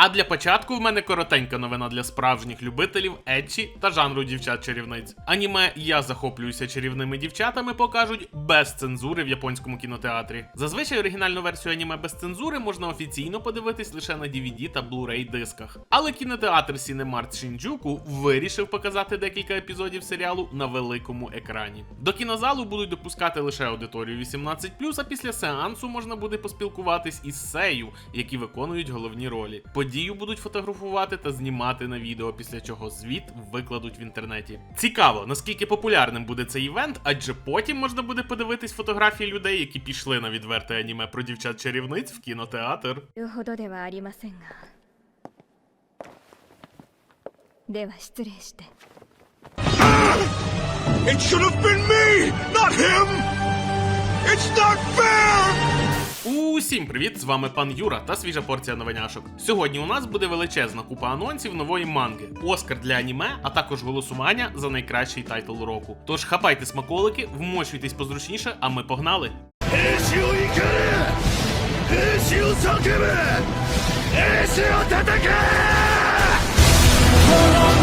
А для початку в мене коротенька новина для справжніх любителів етчі та жанру дівчат-чарівниць. Аніме Я захоплююся чарівними дівчатами покажуть без цензури в японському кінотеатрі. Зазвичай оригінальну версію аніме без цензури можна офіційно подивитись лише на DVD та Blu-ray дисках. Але кінотеатр Cinemark Shinjuku вирішив показати декілька епізодів серіалу на великому екрані. До кінозалу будуть допускати лише аудиторію 18+, а після сеансу можна буде поспілкуватись із сею, які виконують головні ролі Подію будуть фотографувати та знімати на відео, після чого звіт викладуть в інтернеті. Цікаво, наскільки популярним буде цей івент, адже потім можна буде подивитись фотографії людей, які пішли на відверте аніме про дівчат-чарівниць в кінотеатр. 言うほどではありませんがでは失礼して It should have been me, not him! It's not fair! Усім привіт! З вами пан Юра та свіжа порція новиняшок. Сьогодні у нас буде величезна купа анонсів нової манги, Оскар для аніме, а також голосування за найкращий тайтл року. Тож хапайте смаколики, вмощуйтесь позручніше, а ми погнали! 兵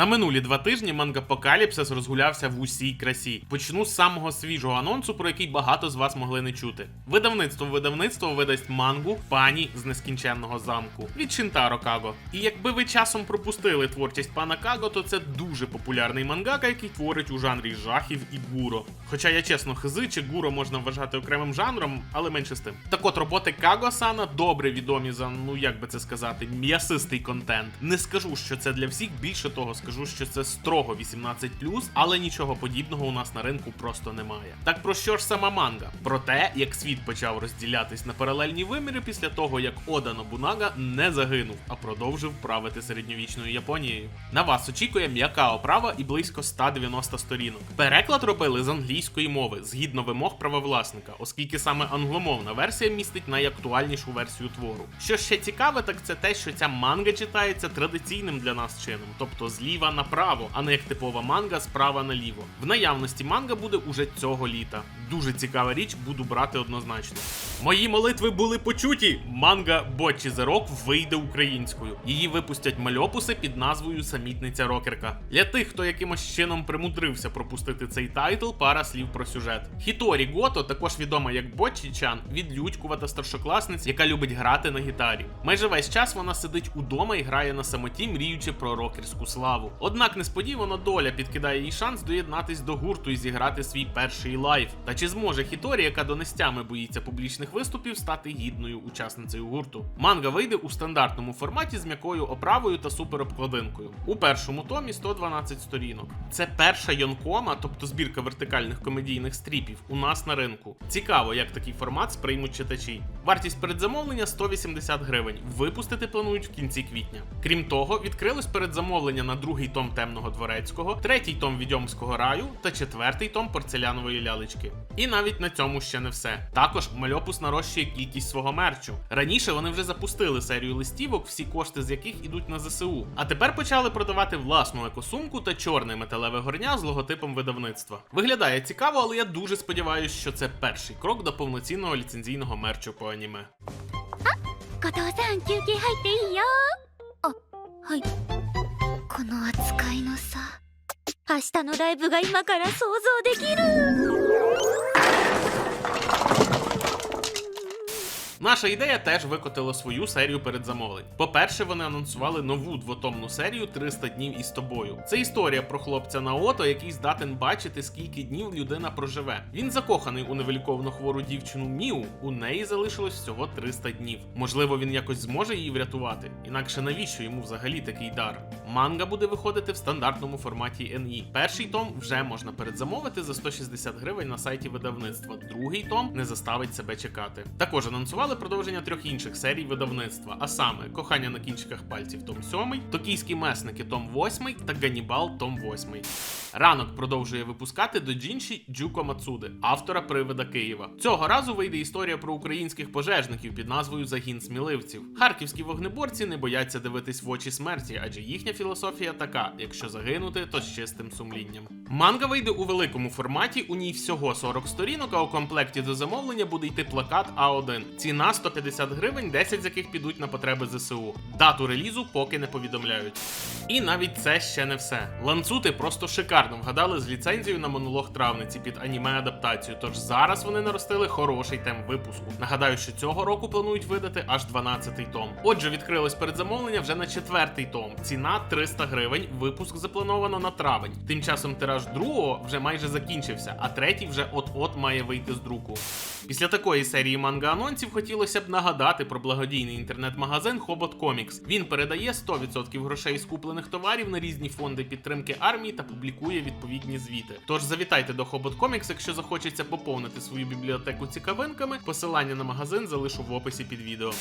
За минулі два тижні мангапокаліпсис розгулявся в усій красі. Почну з самого свіжого анонсу, про який багато з вас могли не чути. Видавництво видавництво видасть мангу пані з нескінченного замку від Шинтаро Каго. І якби ви часом пропустили творчість пана Каго, то це дуже популярний мангака, який творить у жанрі жахів і гуро. Хоча я чесно хизи чи гуро можна вважати окремим жанром, але менше з тим. Так от роботи Каго Сана добре відомі за ну як би це сказати, м'ясистий контент. Не скажу, що це для всіх, більше того, скажу, що це строго 18+, але нічого подібного у нас на ринку просто немає. Так про що ж сама манга? Про те, як світ почав розділятись на паралельні виміри після того, як Ода Нобунага не загинув, а продовжив правити середньовічною Японією. На вас очікує м'яка оправа і близько 190 сторінок. Переклад робили з англійської мови згідно вимог правовласника, оскільки саме англомовна версія містить найактуальнішу версію твору. Що ще цікаве, так це те, що ця манга читається традиційним для нас чином, тобто зліва направо, а не як типова манга справа наліво. В наявності манга буде уже цього літа. Дуже цікава річ, буду брати однозначно. Мої молитви були почуті. Манга Бочі за рок вийде українською. Її випустять мальопуси під назвою Самітниця Рокерка. Для тих, хто якимось чином примудрився пропустити цей тайтл, пара слів про сюжет. Хіторі Гото, також відома як Бочі Чан, відлюдькувата старшокласниця, яка любить грати на гітарі. Майже весь час вона сидить удома і грає на самоті, мріючи про рокерську славу. Однак несподівано доля підкидає їй шанс доєднатись до гурту і зіграти свій перший лайв. Та чи зможе Хіторі, яка до нестями боїться публічних виступів, стати гідною учасницею гурту? Манга вийде у стандартному форматі з м'якою оправою та суперобкладинкою. У першому томі 112 сторінок. Це перша йонкома, тобто збірка вертикальних комедійних стріпів, у нас на ринку. Цікаво, як такий формат сприймуть читачі. Вартість передзамовлення 180 гривень. Випустити планують в кінці квітня. Крім того, відкрилось передзамовлення на другий том темного дворецького, третій том відьомського раю та четвертий том порцелянової лялечки. І навіть на цьому ще не все. Також мальопус нарощує кількість свого мерчу. Раніше вони вже запустили серію листівок, всі кошти з яких ідуть на ЗСУ. А тепер почали продавати власну екосумку та чорне металеве горня з логотипом видавництва. Виглядає цікаво, але я дуже сподіваюся, що це перший крок до повноцінного ліцензійного мерчу по аніме. 後藤さん休憩入っていいよあはい この扱いのさ。明日のライブが今から想像できる。Наша ідея теж викотила свою серію передзамовлень. По-перше, вони анонсували нову двотомну серію «300 днів із тобою. Це історія про хлопця Наото, який здатен бачити, скільки днів людина проживе. Він закоханий у невиліковно хвору дівчину Міу. У неї залишилось всього 300 днів. Можливо, він якось зможе її врятувати. Інакше навіщо йому взагалі такий дар? Манга буде виходити в стандартному форматі NE. Перший том вже можна передзамовити за 160 гривень на сайті видавництва. Другий том не заставить себе чекати. Також анонсували продовження трьох інших серій видавництва, а саме Кохання на кінчиках пальців том 7, Токійські месники том 8 та Ганібал том 8. Ранок продовжує випускати доджінші Джуко Мацуди, автора привида Києва. Цього разу вийде історія про українських пожежників під назвою Загін сміливців. Харківські вогнеборці не бояться дивитись в очі смерті, адже їхня філософія така: якщо загинути, то з чистим сумлінням. Манга вийде у великому форматі, у ній всього 40 сторінок, а у комплекті до замовлення буде йти плакат А1. Ціна Ціна 150 гривень, 10 з яких підуть на потреби ЗСУ. Дату релізу поки не повідомляють. І навіть це ще не все. Ланцути просто шикарно вгадали з ліцензією на монолог травниці під аніме адаптацію. Тож зараз вони наростили хороший темп випуску. Нагадаю, що цього року планують видати аж 12-й том. Отже, відкрилось передзамовлення вже на четвертий том. Ціна 300 гривень. Випуск заплановано на травень. Тим часом тираж другого вже майже закінчився, а третій вже от-от має вийти з друку. Після такої серії манга-анонсів хотілося б нагадати про благодійний інтернет-магазин Хобот Комікс. Він передає 100% грошей з куплених товарів на різні фонди підтримки армії та публікує відповідні звіти. Тож завітайте до Хобот Комікс, якщо захочеться поповнити свою бібліотеку цікавинками. Посилання на магазин залишу в описі під відео.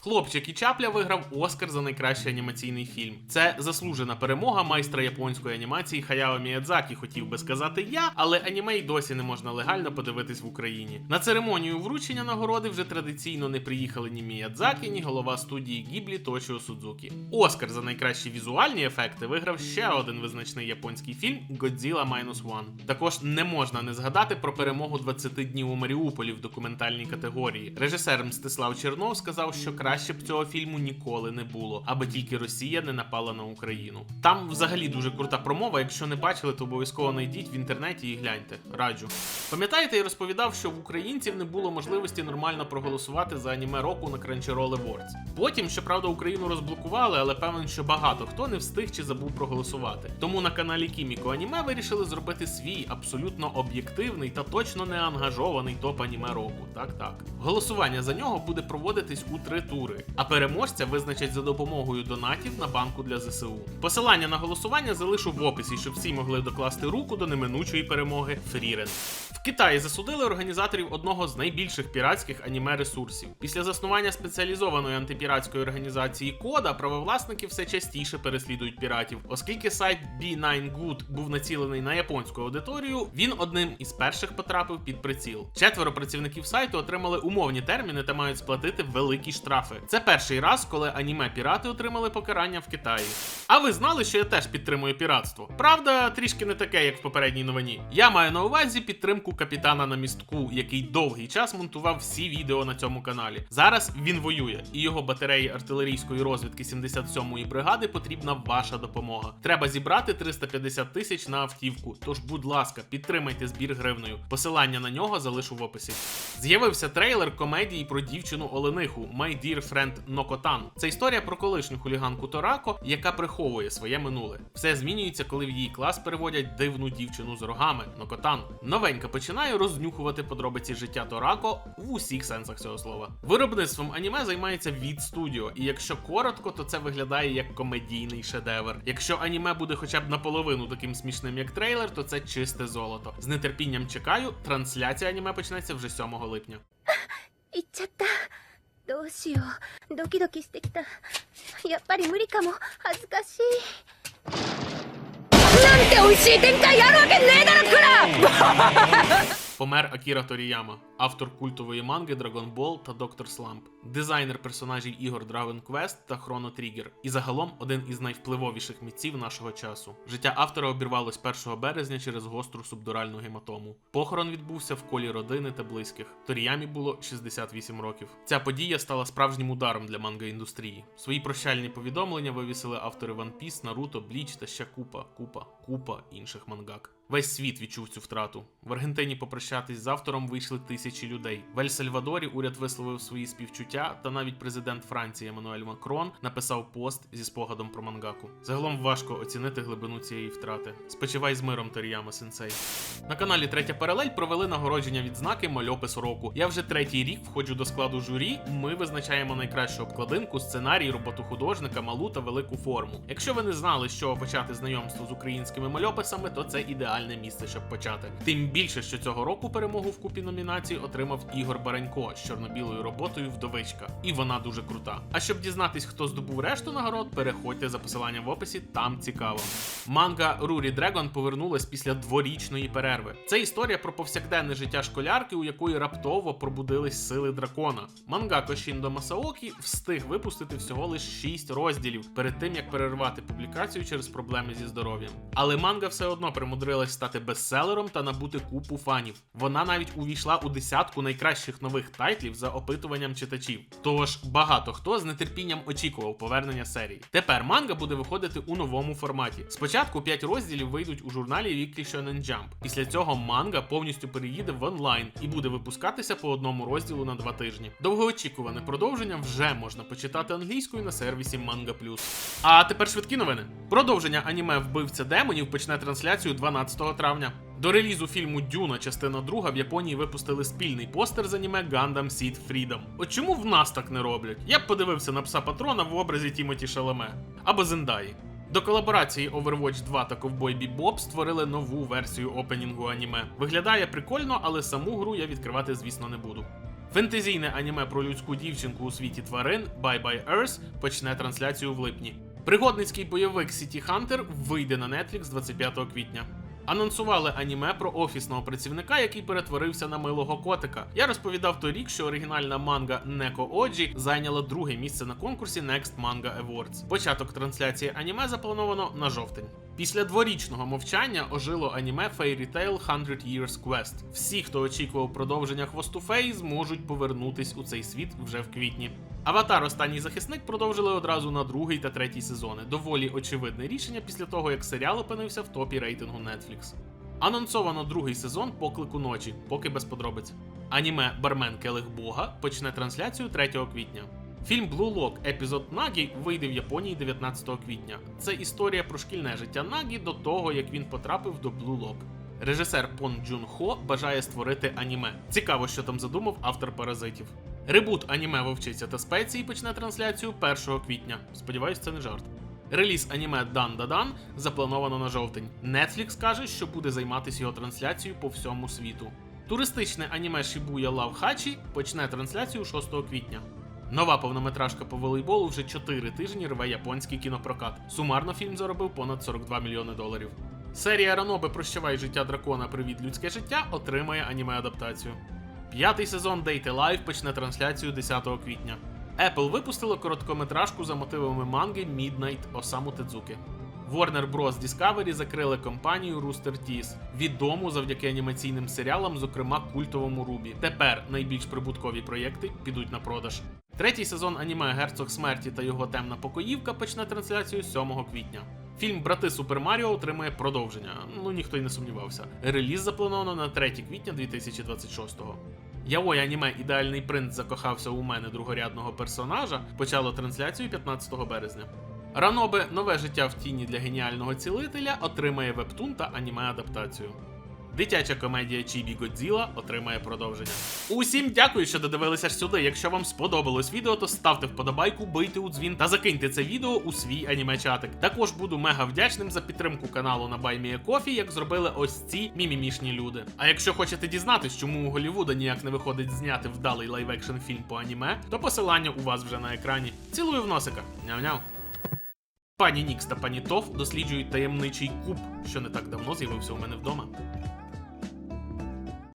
Хлопчик і Чапля виграв Оскар за найкращий анімаційний фільм. Це заслужена перемога майстра японської анімації Хаяо Міядзакі, хотів би сказати я, але аніме й досі не можна легально подивитись в Україні. На церемонію вручення нагороди вже традиційно не приїхали ні Міядзакі, ні голова студії Гіблі Точіо Судзукі. Оскар за найкращі візуальні ефекти виграв ще один визначний японський фільм Godzilla Minus One. Також не можна не згадати про перемогу 20 днів у Маріуполі в документальній категорії. Режисер Мстислав Чернов сказав, що краще б цього фільму ніколи не було, аби тільки Росія не напала на Україну. Там взагалі дуже крута промова. Якщо не бачили, то обов'язково знайдіть в інтернеті і гляньте. Раджу. Пам'ятаєте, я розповідав, що в українців не було можливості нормально проголосувати за аніме року на Crunchyroll Awards. Потім, щоправда, Україну розблокували, але певен, що багато хто не встиг чи забув проголосувати. Тому на каналі Кіміко Аніме вирішили зробити свій абсолютно об'єктивний та точно не ангажований топ аніме року. Так, так. Голосування за нього буде проводитись у три тури, а переможця визначать за допомогою донатів на банку для ЗСУ. Посилання на голосування залишу в описі, щоб всі могли докласти руку до неминучої перемоги Фрірен. В Китаї засудили організаторів одного з найбільших піратських аніме ресурсів. Після заснування спеціалізованої антипіратської організації Кода правовласники все частіше переслідують піратів, оскільки сайт B9Good був націлений на японську аудиторію. Він одним із перших потрапив під приціл. Четверо працівників сайту отримали умовні терміни та мають сплатити великі штрафи. Це перший раз, коли аніме пірати отримали покарання в Китаї. А ви знали, що я теж підтримую піратство? Правда, трішки не таке, як в попередній новині. Я маю на увазі підтримку капітана на містку, який довгий час монтував всі відео на цьому каналі. Зараз він воює, і його батареї артилерійської розвідки 77-ї бригади потрібна ваша допомога. Треба зібрати 350 тисяч на автівку. Тож, будь ласка, підтримайте збір гривною. Посилання на нього залишу в описі. З'явився трейлер комедії про дівчину Олениху My Dear Friend Нокотан. Це історія про колишню хуліганку Торако, яка приховує своє минуле. Все змінюється, коли в її клас переводять дивну дівчину з рогами Нокотан. Новенька починає рознюхувати подробиці життя Торако в усіх сенсах цього слова. Виробництвом аніме займається від студіо, і якщо коротко, то це виглядає як комедійний шедевр. Якщо аніме буде хоча б наполовину таким смішним, як трейлер, то це чисте золото. З нетерпінням чекаю. Трансляція аніме почнеться вже 7 липня. 行っちゃったどうしようドキドキしてきたやっぱり無理かも恥ずかしいなんて美味しい展開あるわけねえだろクラ Помер Акіра Торіяма, автор культової манги Dragon Ball та Доктор Сламп, дизайнер персонажів ігор Dragon Quest та Chrono Trigger, і загалом один із найвпливовіших митців нашого часу. Життя автора обірвалось 1 березня через гостру субдуральну гематому. Похорон відбувся в колі родини та близьких. Торіямі було 68 років. Ця подія стала справжнім ударом для манга-індустрії. Свої прощальні повідомлення вивісили автори One Piece, Naruto, Bleach та ще купа, купа, купа інших мангак. Весь світ відчув цю втрату. В Аргентині попрощатись з автором вийшли тисячі людей. В Ель-Сальвадорі уряд висловив свої співчуття, та навіть президент Франції Еммануель Макрон написав пост зі спогадом про мангаку. Загалом важко оцінити глибину цієї втрати. Спочивай з миром Торіяма Сенсей. На каналі Третя Паралель провели нагородження відзнаки Мальопис року. Я вже третій рік входжу до складу журі. Ми визначаємо найкращу обкладинку, сценарій, роботу художника, малу та велику форму. Якщо ви не знали, чого почати знайомство з українськими мальописами, то це ідеальне місце, щоб почати. Тим більше, що цього року перемогу в купі номінацій отримав Ігор Баранько з чорно-білою роботою Вдовичка. І вона дуже крута. А щоб дізнатись, хто здобув решту нагород, переходьте за посиланням в описі, там цікаво. Манга Рурі Дрегон повернулась після дворічної перерви. Це історія про повсякденне життя школярки, у якої раптово пробудились сили дракона. Мангако Шіндо Масаокі встиг випустити всього лише 6 розділів перед тим, як перервати публікацію через проблеми зі здоров'ям. Але манга все одно примудрилась стати бестселером та набути купу фанів. Вона навіть увійшла у десятку найкращих нових тайтлів за опитуванням читачів. Тож багато хто з нетерпінням очікував повернення серії. Тепер манга буде виходити у новому форматі. Спочатку 5 розділів вийдуть у журналі Weekly Shonen Jump. Після цього манга повністю переїде в онлайн і буде випускатися по одному розділу на два тижні. Довгоочікуване продовження вже можна почитати англійською на сервісі Manga А тепер швидкі новини. Продовження аніме Вбивця демонів почне трансляцію 12 травня. До релізу фільму Дюна, частина 2 в Японії випустили спільний постер з аніме Gundam Seed Freedom. От чому в нас так не роблять? Я б подивився на пса патрона в образі Тімоті Шалеме або Зендаї. До колаборації Overwatch 2 та Cowboy Bebop створили нову версію опенінгу аніме. Виглядає прикольно, але саму гру я відкривати, звісно, не буду. Фентезійне аніме про людську дівчинку у світі тварин Bye Bye Earth почне трансляцію в липні. Пригодницький бойовик City Hunter вийде на Netflix 25 квітня. Анонсували аніме про офісного працівника, який перетворився на милого котика. Я розповідав торік, що оригінальна манга Неко Оджі зайняла друге місце на конкурсі Next Manga Awards. Початок трансляції аніме заплановано на жовтень. Після дворічного мовчання ожило аніме Fairy Tail 100 Years Quest. Всі, хто очікував продовження хвосту феї, зможуть повернутись у цей світ вже в квітні. Аватар Останній захисник продовжили одразу на другий та третій сезони. Доволі очевидне рішення після того, як серіал опинився в топі рейтингу Netflix. Анонсовано другий сезон поклику ночі, поки без подробиць. Аніме Бармен Келих Бога почне трансляцію 3 квітня. Фільм Blue Lock епізод Нагі вийде в Японії 19 квітня. Це історія про шкільне життя Нагі до того, як він потрапив до Blue Lock. Режисер Пон Джун Хо бажає створити аніме. Цікаво, що там задумав автор паразитів. Ребут аніме Вовчиця та спеції почне трансляцію 1 квітня. Сподіваюсь, це не жарт. Реліз аніме Дан Дадан заплановано на жовтень. Netflix каже, що буде займатися його трансляцією по всьому світу. Туристичне аніме Shibuya Love Хачі почне трансляцію 6 квітня. Нова повнометражка по волейболу вже 4 тижні рве японський кінопрокат. Сумарно фільм заробив понад 42 мільйони доларів. Серія Ранобе Прощавай життя дракона. Привіт людське життя отримає аніме адаптацію. П'ятий сезон Date Life почне трансляцію 10 квітня. Apple випустила короткометражку за мотивами манги Midnight Осаму Тедзуки. Warner Bros. Discovery закрили компанію Rooster Teeth, відому завдяки анімаційним серіалам, зокрема культовому Рубі. Тепер найбільш прибуткові проєкти підуть на продаж. Третій сезон аніме Герцог смерті та його темна покоївка почне трансляцію 7 квітня. Фільм Брати Супер Маріо отримує продовження. Ну ніхто й не сумнівався. Реліз заплановано на 3 квітня 2026-го. Яой аніме Ідеальний принц закохався у мене другорядного персонажа почало трансляцію 15 березня. Ранобе нове життя в тіні для геніального цілителя отримає вебтун та аніме адаптацію. Дитяча комедія Чібі Годзіла отримає продовження. Усім дякую, що додивилися сюди. Якщо вам сподобалось відео, то ставте вподобайку, бийте у дзвін та закиньте це відео у свій аніме-чатик. Також буду мега вдячним за підтримку каналу на BuyMeACoffee, як зробили ось ці мімімішні люди. А якщо хочете дізнатись, чому у Голлівуда ніяк не виходить зняти вдалий лайв-екшн фільм по аніме, то посилання у вас вже на екрані. Цілую в носика. Няв-няв. Пані Нікс та пані Тоф досліджують таємничий куб, що не так давно з'явився у мене вдома.